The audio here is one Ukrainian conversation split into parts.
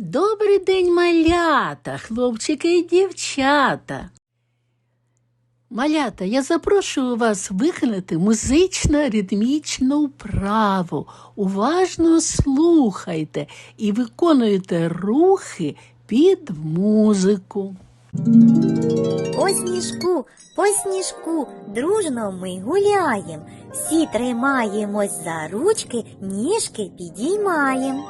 Добрий день, малята, хлопчики і дівчата. Малята, я запрошую вас виконати музично-ритмічну вправу. Уважно слухайте і виконуйте рухи під музику. По сніжку, по сніжку, дружно ми гуляєм. Всі тримаємось за ручки, ніжки підіймаєм.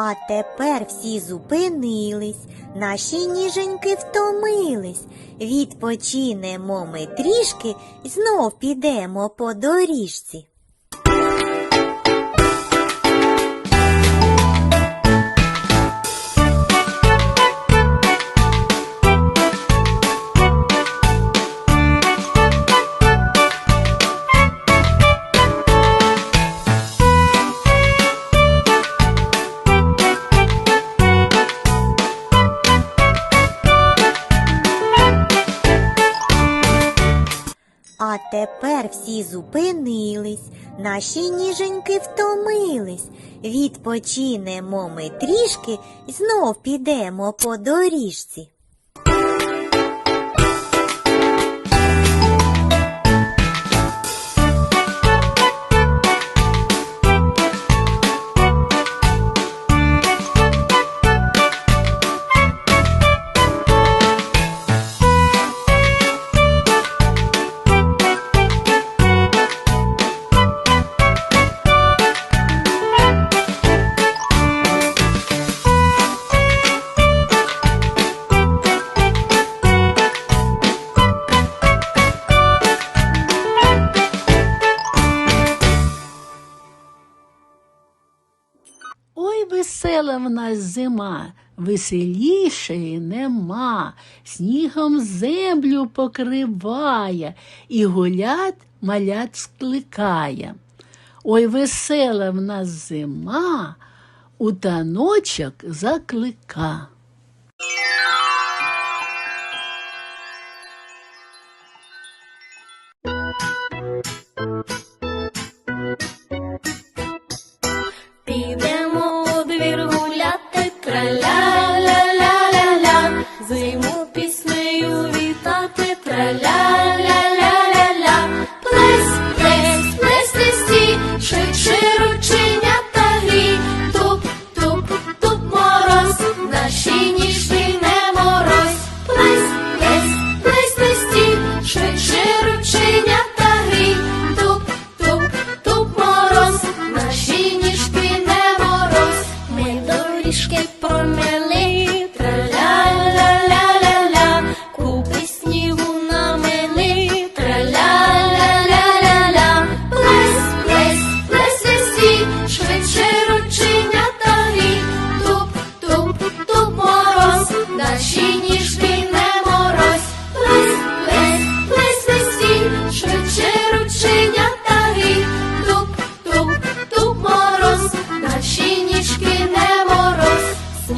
А тепер всі зупинились, наші ніженьки втомились. Відпочинемо ми трішки знов підемо по доріжці. Тепер всі зупинились, наші ніженьки втомились. Відпочинемо ми трішки знов підемо по доріжці. Ой, весела в нас зима, веселішої нема, снігом землю покриває і гулять малят скликає. Ой, весела в нас зима, у таночок заклика.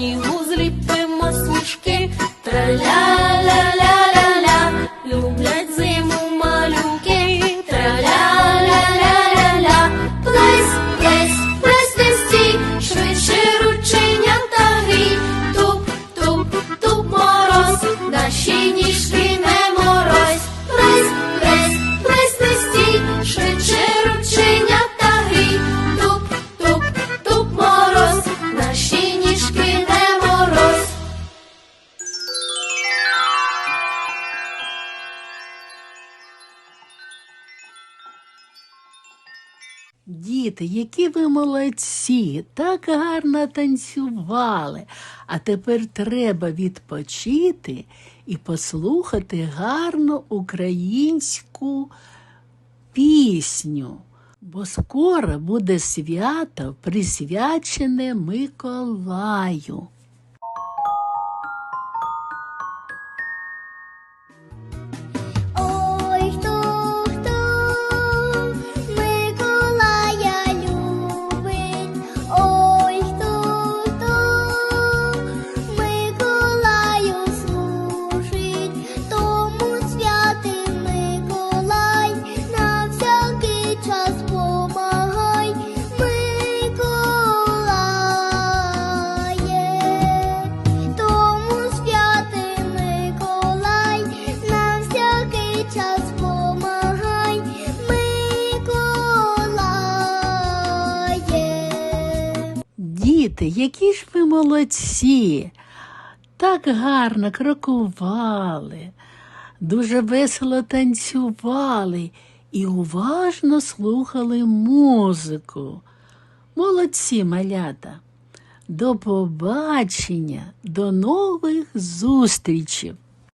Снігу зліпимо смішки, траля-ля-ля-ля-ля, Діти, які ви молодці, так гарно танцювали. А тепер треба відпочити і послухати гарну українську пісню. Бо скоро буде свято присвячене Миколаю. Діти, які ж ви молодці, так гарно крокували, дуже весело танцювали і уважно слухали музику. Молодці, малята. До побачення, до нових зустрічей!